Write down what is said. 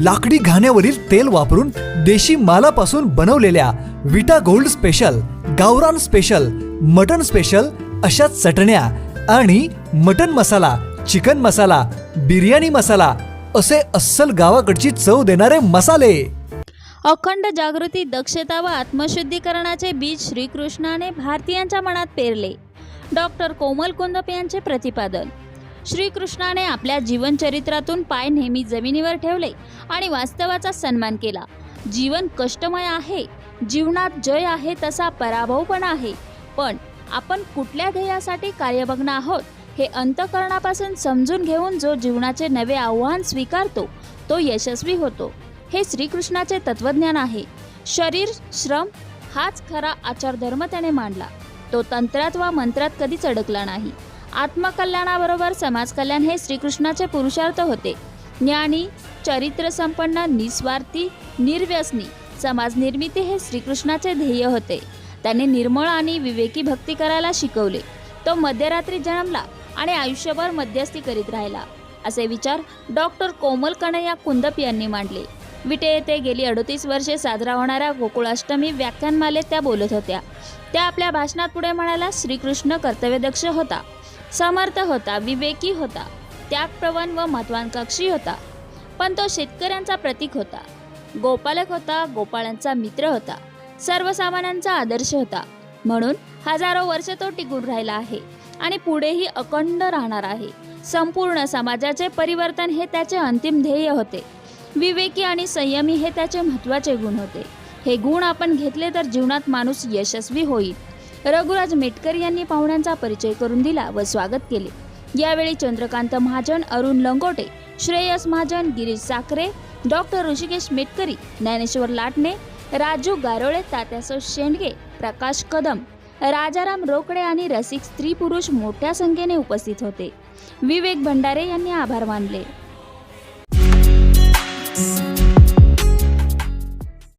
लाकडी घाण्यावरील तेल वापरून देशी मालापासून बनवलेल्या विटा गोल्ड स्पेशल गावरान स्पेशल मटन स्पेशल अशा चटण्या आणि मटन मसाला चिकन मसाला बिर्याणी मसाला असे अस्सल गावाकडची चव देणारे मसाले. अखंड जागृती दक्षता व आत्मशुद्धीकरणाचे बीज श्रीकृष्णाने भारतीयांच्या मनात पेरले. डॉक्टर कोमल कुंदप यांचे प्रतिपादन. श्रीकृष्णाने आपल्या जीवनचरित्रातून पाय नेहमी जमिनीवर ठेवले आणि वास्तवाचा सन्मान केला. जीवन कष्टमय आहे जीवनात जय आहे तसा पराभव पण आहे. पण आपण कुठल्या ध्येयासाठी कार्यभग्न आहोत हे अंतकरणापासून समजून घेऊन जो जीवनाचे नवे आव्हान स्वीकारतो तो यशस्वी होतो. हे श्रीकृष्णाचे तत्वज्ञान आहे. शरीर श्रम हाच खरा आचारधर्म त्याने मांडला. तो तंत्रात वा मंत्रात कधीच अडकला नाही. आत्मकल्याणाबरोबर समाजकल्याण हे श्रीकृष्णाचे पुरुषार्थ होते. ज्ञानी चरित्रसंपन्न निस्वार्थी निर्व्यसनी समाज निर्मिती हे श्रीकृष्णाचे ध्येय होते. त्याने निर्मळ आणि विवेकी भक्ती करायला शिकवले. तो मध्यरात्री जन्मला आणि आयुष्यभर मध्यस्थी करीत राहिला. असे विचार डॉक्टर कोमल कणय्या कुंदप यांनी मांडले. विटे येथे गेली अडतीस वर्षे साजरा होणाऱ्या गोकुळाष्टमी व्याख्यानमालेत त्या बोलत होत्या. त्या आपल्या भाषणात पुढे म्हणाला श्रीकृष्ण कर्तव्यदक्ष होता. समर्थ होता विवेकी होता त्यागप्रवण व महत्वाकांक्षी होता. पण तो शेतकऱ्यांचा प्रतीक होता. गोपालक होता गोपाळांचा मित्र होता सर्वसामान्यांचा आदर्श होता. म्हणून हजारो वर्ष तो टिकून राहिला आहे आणि पुढेही अखंड राहणार आहे. संपूर्ण समाजाचे परिवर्तन हे त्याचे अंतिम ध्येय होते. विवेकी आणि संयमी हे त्याचे महत्त्वाचे गुण होते. हे गुण आपण घेतले तर जीवनात माणूस यशस्वी होईल. रघुराज मेटकर यांनी पाहुण्यांचा परिचय करून दिला व स्वागत केले. यावेळी चंद्रकांत महाजन अरुण लंगोटे श्रेयस महाजन गिरीश साखरे डॉक्टर ऋषिकेश मेटकरी ज्ञानेश्वर लाटणे राजू गारोळे तात्यासो शेंडगे प्रकाश कदम राजाराम रोकडे आणि रसिक स्त्री पुरुष मोठ्या संख्येने उपस्थित होते. विवेक भंडारे यांनी आभार मानले.